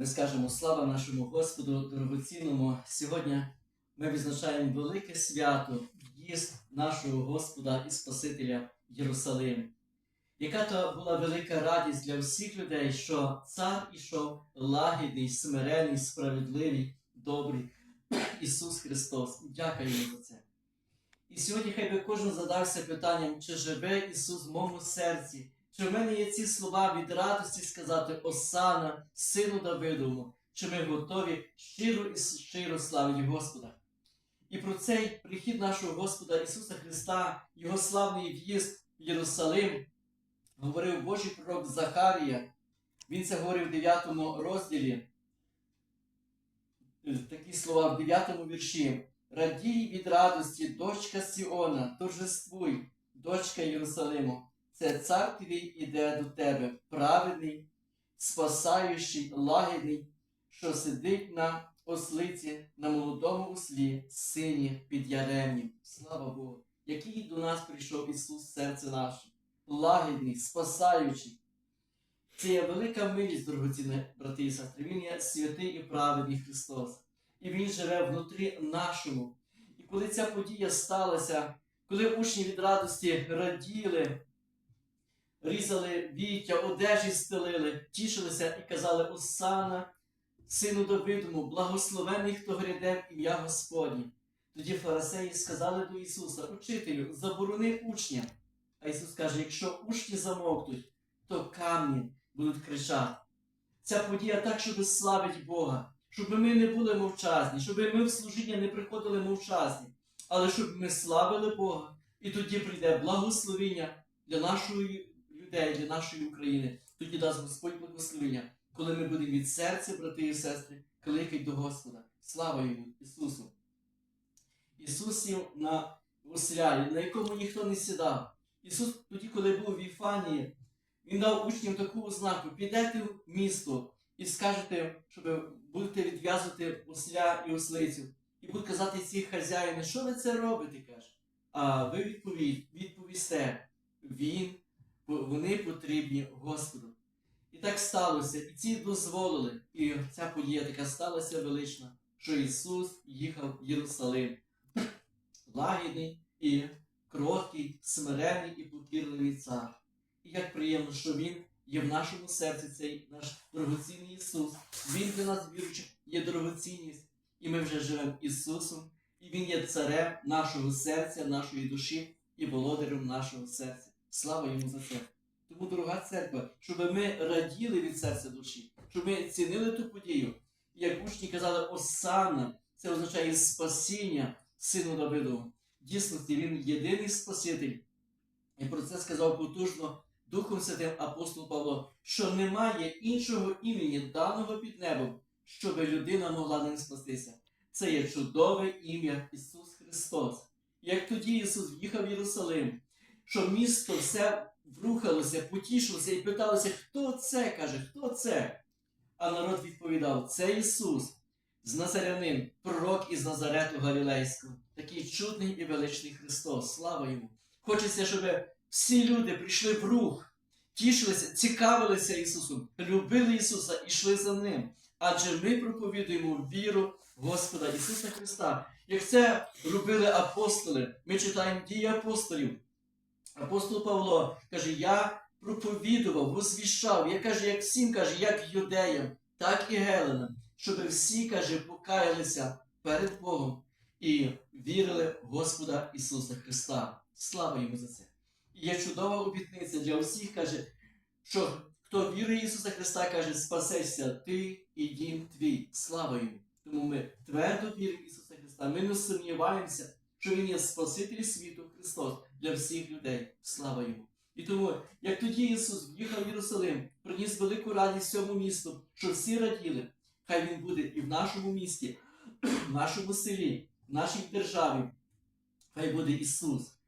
Ми скажемо слава нашому Господу дорогоцінному. Сьогодні ми відзначаємо велике свято, в'їзд нашого Господа і Спасителя Єрусалим. Яка то була велика радість для всіх людей, що цар ішов лагідний, смирений, справедливий, добрий Ісус Христос. Дякуємо за це. І сьогодні хай би кожен задався питанням, чи живе Ісус в моєму серці, чи в мене є ці слова від радості сказати Осана, сину Давидовому, чи ми готові щиро і щиро славити Господа. І про цей прихід нашого Господа Ісуса Христа, Його славний в'їзд в Єрусалим, говорив Божий пророк Захарія. Він це говорив в 9 розділі. Е, Такі слова в 9 вірші. Радій від радості, дочка Сіона, торжествуй, дочка Єрусалиму. Це цар твій іде до тебе, праведний, спасаючий, лагідний, що сидить на ослиці, на молодому ослі, сині під яремнім. Слава Богу! Який до нас прийшов Ісус серце наше, лагідний, спасаючий. Це є велика милість, дорогоцінні брати і сестри. Він є святий і праведний Христос. І Він живе внутрі нашому. І коли ця подія сталася, коли учні від радості раділи, різали віття, одежі стелили, тішилися і казали Осана, сину Давидому, благословений, хто гряде в ім'я Господнє. Тоді фарисеї сказали до Ісуса, Учителю, заборони учням. А Ісус каже, якщо учні замовкнуть, то камні будуть кричати. Ця подія так, щоб славить Бога, щоб ми не були мовчазні, щоб ми в служіння не приходили мовчазні, але щоб ми славили Бога, і тоді прийде благословення для нашої людей, для нашої України. Тоді дасть Господь благословення, коли ми будемо від серця, брати і сестри, кликати до Господа. Слава йому, Ісусу! Ісус сів на ослярі, на якому ніхто не сідав. Ісус тоді, коли був в Іфанії, Він дав учням таку ознаку: підете в місто і скажете, щоб будете відв'язувати осля і ослицю. І будуть казати ці хазяїни, що ви це робите? каже. А ви відповідь, відповісте, він, вони потрібні Господу. І так сталося, і ці дозволили. І ця подія така сталася велична, що Ісус їхав в Єрусалим. Лагідний і кроткий, смирений і покірливий цар. І як приємно, що Він є в нашому серці, цей наш дорогоцінний Ісус. Він для нас віруючих є дорогоцінність, і ми вже живемо Ісусом, і Він є царем нашого серця, нашої душі і володарем нашого серця. Слава йому за це. Тому, дорога церква, щоб ми раділи від серця душі, щоб ми цінили ту подію. Як учні казали, Осана, це означає спасіння сину Давидову. В дійсності він єдиний Спаситель. І про це сказав потужно Духом Святим апостол Павло, що немає іншого імені, даного під небом, щоб людина могла ним спастися. Це є чудове ім'я Ісус Христос. Як тоді Ісус в'їхав в Єрусалим, що місто все врухалося, потішилося і питалося, хто це каже, хто це? А народ відповідав: це Ісус, з Назарянин, пророк із Назарету Галілейського, такий чудний і величний Христос. Слава йому! Хочеться, щоб всі люди прийшли в рух, тішилися, цікавилися Ісусом, любили Ісуса і йшли за Ним. Адже ми проповідуємо віру Господа Ісуса Христа. Як це робили апостоли, ми читаємо дії апостолів. Апостол Павло каже: Я проповідував, возвіщав, я каже, як всім каже, як юдеям, так і геленам, щоб всі каже, покаялися перед Богом і вірили в Господа Ісуса Христа. Слава йому за це! І є чудова обітниця для усіх, каже, що хто вірує Ісуса Христа, каже, спасешся ти і дім твій. Слава йому! Тому ми твердо віримо в Ісуса Христа. Ми не сумніваємося, що Він є Спаситель світу Христос для всіх людей. Слава йому! І тому, як тоді Ісус в'їхав в Єрусалим, приніс велику радість цьому місту, що всі раділи, хай Він буде і в нашому місті, в нашому селі, в нашій державі. Хай буде Ісус.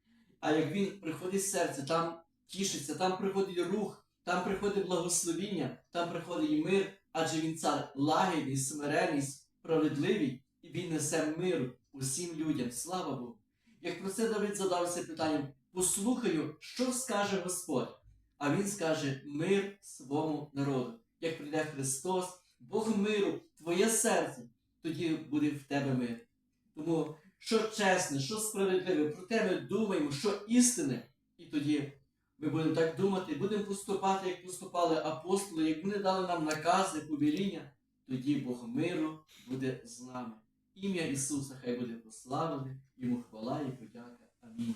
А як Він приходить в серце, там тішиться, там приходить рух, там приходить благословіння, там приходить і мир, адже Він цар лагідний, смирений, справедливий, і Він несе мир усім людям. Слава Богу! Як про це Давид задався питанням, послухаю, що скаже Господь. А він скаже мир своєму народу. Як прийде Христос, Бог миру, твоє серце, тоді буде в тебе мир. Тому що чесне, що справедливе, про те ми думаємо, що істине, і тоді ми будемо так думати, будемо поступати, як поступали апостоли, як вони дали нам накази, повеління, тоді Бог миру буде з нами. Ім'я Ісуса хай буде прославлене, йому хвала і подяка. Амінь.